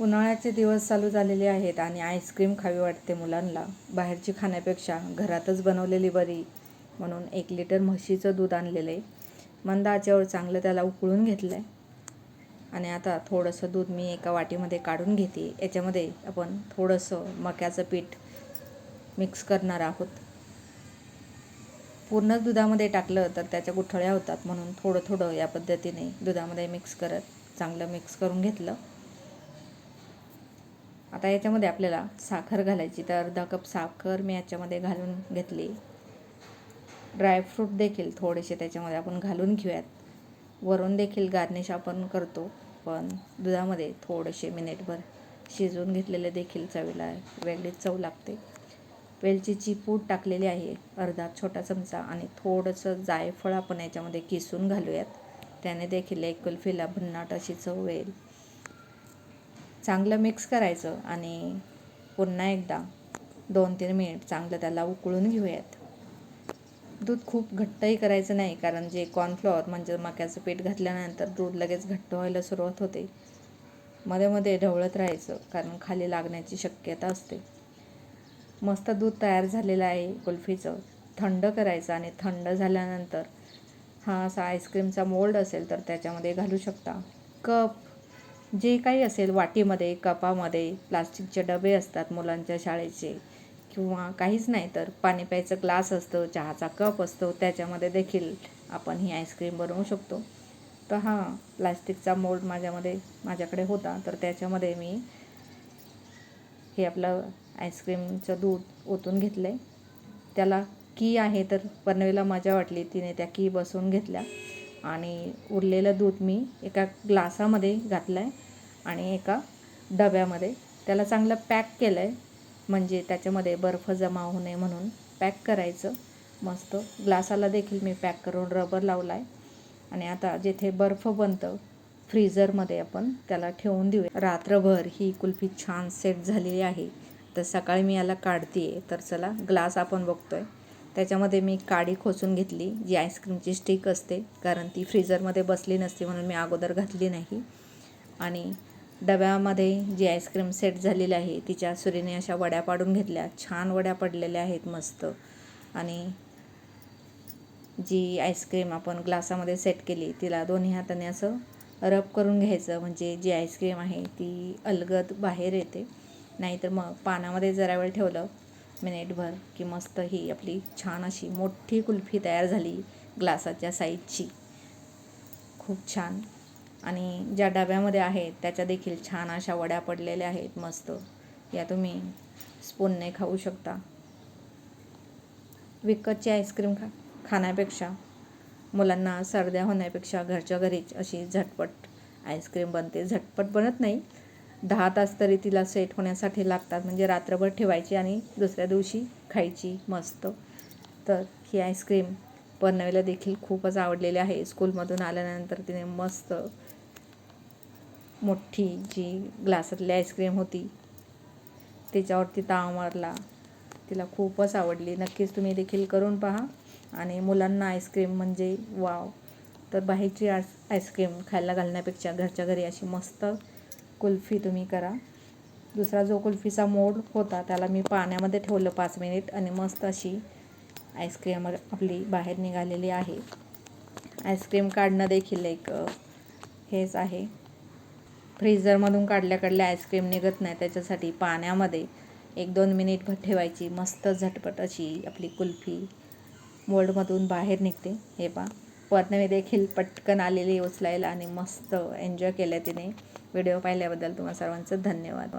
उन्हाळ्याचे दिवस चालू झालेले आहेत आणि आईस्क्रीम खावी वाटते मुलांना. बाहेरची खाण्यापेक्षा घरातच बनवलेली बरी म्हणून एक लिटर म्हशीचं दूध आणलेलं. आहे मंद आचेवर चांगलं त्याला उकळून घेतलं आहे आणि आता थोडंसं दूध मी एका वाटीमध्ये काढून घेते. याच्यामध्ये आपण थोडंसं मक्याचं पीठ मिक्स करणार आहोत. पूर्ण दुधामध्ये टाकलं तर त्याच्या गुठळ्या होतात म्हणून थोडं थोडं या पद्धतीने दुधामध्ये मिक्स करत चांगलं मिक्स करून घेतलं. आता याच्यामध्ये आपल्याला साखर घालायची तर अर्धा कप साखर मी याच्यामध्ये घालून घेतली. ड्रायफ्रूट देखील थोडेसे त्याच्यामध्ये आपण घालून घेऊयात. वरून देखील गार्निश आपण करतो पण दुधामध्ये थोडेसे मिनिटभर शिजवून घेतलेले देखील चवीला वेगळीच चव लागते. वेलचीची पूड टाकलेली आहे अर्धा छोटा चमचा आणि थोडंसं जायफळ आपण याच्यामध्ये किसून घालूयात. त्याने देखील एक कुल्फीला भन्नाट अशी चव येईल. चांगलं मिक्स करायचं आणि पुन्हा एकदा दोन तीन मिनिट चांगलं त्याला उकळून घेऊयात. दूध खूप घट्टही करायचं नाही कारण जे कॉर्नफ्लॉवर म्हणजे मक्याचं पीठ घातल्यानंतर दूध लगेच घट्ट व्हायला सुरुवात होते. मध्ये मध्ये ढवळत राहायचं कारण खाली लागण्याची शक्यता असते. मस्त दूध तयार झालेलं आहे कुल्फीचं. थंड करायचं आणि थंड झाल्यानंतर हा असा आईस्क्रीमचा मोल्ड असेल तर त्याच्यामध्ये घालू शकता. कप जे काही असेल वाटीमध्ये कपामध्ये प्लास्टिकचे डबे असतात मुलांच्या शाळेचे किंवा काहीच नाही तर पाणी प्यायचं ग्लास असतं चहाचा कप असतो त्याच्यामध्ये देखील आपण ही आईस्क्रीम बनवू शकतो. तर हा प्लास्टिकचा मोल्ड माझ्यामध्ये माझ्याकडे होता. तर त्याच्यामध्ये मी हे आपलं आईस्क्रीमचं दूध ओतून घेतलं आहे त्याला की आहे तर पनवेला मजा वाटली. तिने त्या की बसवून घेतल्या. आणि उरलेलं दूध मी एका ग्लासामध्ये घातलं आहे आणि एका डब्यामध्ये. त्याला चांगलं पॅक केलं आहे म्हणजे त्याच्यामध्ये बर्फ जमा होऊ नये म्हणून पॅक करायचं. मस्त. ग्लासाला देखील मी पॅक करून रबर लावला आहे आणि आता जेथे बर्फ बनतं फ्रीझरमध्ये आपण त्याला ठेवून देऊ रात्रभर ही कुल्फी छान सेट झालेली आहे. तर सकाळी मी याला काढते आहे तर चला ग्लास आपण बघतो आहे त्याच्यामध्ये मी काडी खोचून घेतली जी आईस्क्रीमची स्टिक असते कारण ती फ्रीजरमध्ये बसली नसते म्हणून मी अगोदर घातली नाही. आणि डब्यामध्ये जी आईस्क्रीम सेट झालेली आहे तिच्या सुरीने अशा वड्या पाडून घेतल्या. छान वड्या पडलेल्या आहेत मस्त. आणि जी आईस्क्रीम आपण ग्लासामध्ये सेट केली तिला दोन्ही हाताने असं रब करून घ्यायचं. म्हणजे जी आईस्क्रीम आहे ती अलगद बाहेर येते. नाहीतर मग पानामध्ये जरा वेळ ठेवलं मिनिटभर की मस्त ही आपली छान अशी मोठी कुल्फी तयार झाली ग्लासाच्या साईजची. खूप छान. आणि ज्या डब्यामध्ये आहेत त्याच्या देखील छान अशा वड्या पडलेल्या आहेत मस्त. या तुम्ही स्पूनने खाऊ शकता. विकतची आईस्क्रीम खा खाण्यापेक्षा मुलांना सर्द्या होण्यापेक्षा घरच्या घरीच अशी झटपट आईस्क्रीम बनते. झटपट बनत नाही दहा तास तरी तिला सेट होण्यासाठी लागतात. म्हणजे रात्रभर ठेवायची आणि दुसऱ्या दिवशी खायची मस्त. तर ही आईस्क्रीम बनवायला देखील खूपच आवडलेली आहे. स्कूलमधून आल्यानंतर तिने मस्त मोठी जी ग्लासातली आईस्क्रीम होती त्याच्यावरती ताव मारला. तिला खूपच आवडली. नक्कीच तुम्ही देखील करून पहा. आणि मुलांना आईस्क्रीम म्हणजे वाव. तर बाहेरची आईस आईस्क्रीम खायला घालण्यापेक्षा घरच्या घरी अशी मस्त कुल्फी तुम्ही करा. दुसरा जो कुल्फीचा मोड होता त्याला मी पाण्यामध्ये ठेवलं पाच मिनिट आणि मस्त अशी आईस्क्रीम आपली बाहेर निघालेली आहे. आईस्क्रीम काढणं देखील एक हेच आहे. फ्रीजरमधून काढल्या काढल्या आईस्क्रीम निघत नाही त्याच्यासाठी पाण्यामध्ये एक दोन मिनिटभर ठेवायची. मस्त झटपट अशी आपली कुल्फी मोल्डमधून बाहेर निघते. हे पा पद्मवी देखील पटकन आलेली उचलायला आणि मस्त एन्जॉय केलं तिने. व्हिडिओ पाहिल्याबद्दल तुम्हा सर्वांचं धन्यवाद.